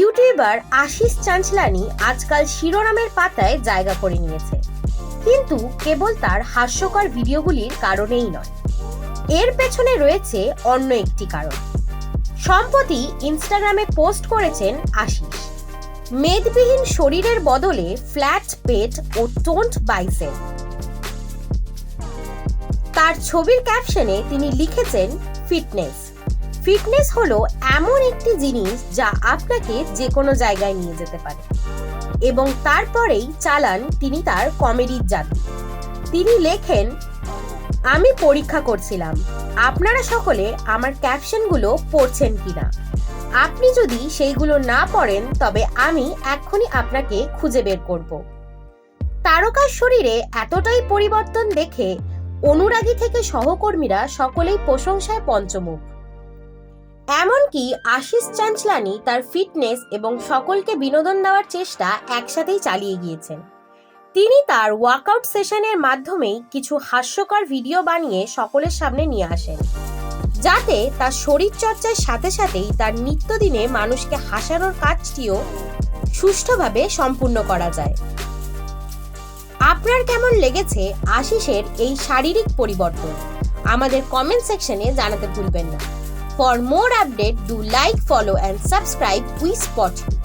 YouTuber Ashis চাঞ্চলানি আজকাল শিরোনামের পাতায় জায়গা করে নিয়েছে। কিন্তু কেবল তার হাস্যকর ভিডিওগুলির কারণেই নয়। এর পেছনে রয়েছে অন্য একটি কারণ। সম্প্রতি ইনস্টাগ্রামে পোস্ট করেছেন আশিস। মেদবিহীন শরীরের বদলে ফ্ল্যাট পেট ও টোন্ট বাইসেপ তার ছবির ক্যাপশনে তিনি লিখেছেন, ফিটনেস। ফিটনেস হলো এমন একটি জিনিস যা আপনাকে যে কোনো জায়গায় নিয়ে যেতে পারে। এবং তারপরেই চালান তিনি তার কমেডির জাতি। তিনি লেখেন, আমি পরীক্ষা করছিলাম। আপনারা সকলে আমার ক্যাপশনগুলো পড়ছেন কিনা? আপনি যদি সেইগুলো না পড়েন, তবে আমি এক্ষুনি আপনাকে খুঁজে বের করব। তারকার শরীরে এতটাই পরিবর্তন দেখে অনুরাগী থেকে সহকর্মীরা সকলেই প্রশংসায় পঞ্চমুখ। এমনকি আশিস চাঞ্চলানি তার ফিটনেস এবং সকলকে বিনোদন দেওয়ার চেষ্টা একসাথেই চালিয়ে গিয়েছেন। তিনি তার ওয়ার্কআউট সেশনের মাধ্যমেই কিছু হাস্যকর ভিডিও বানিয়ে সকলের সামনে নিয়ে আসেন, যাতে তার শরীর চর্চার সাথে সাথেই তার নিত্যদিনে মানুষকে হাসানোর কাজটিও সুষ্ঠুভাবে সম্পূর্ণ করা যায়। আপনার কেমন লেগেছে আশিসের এই শারীরিক পরিবর্তন? আমাদের কমেন্ট সেকশনে জানাতে ভুলবেন না। For more update, do like, follow and subscribe We Spot You.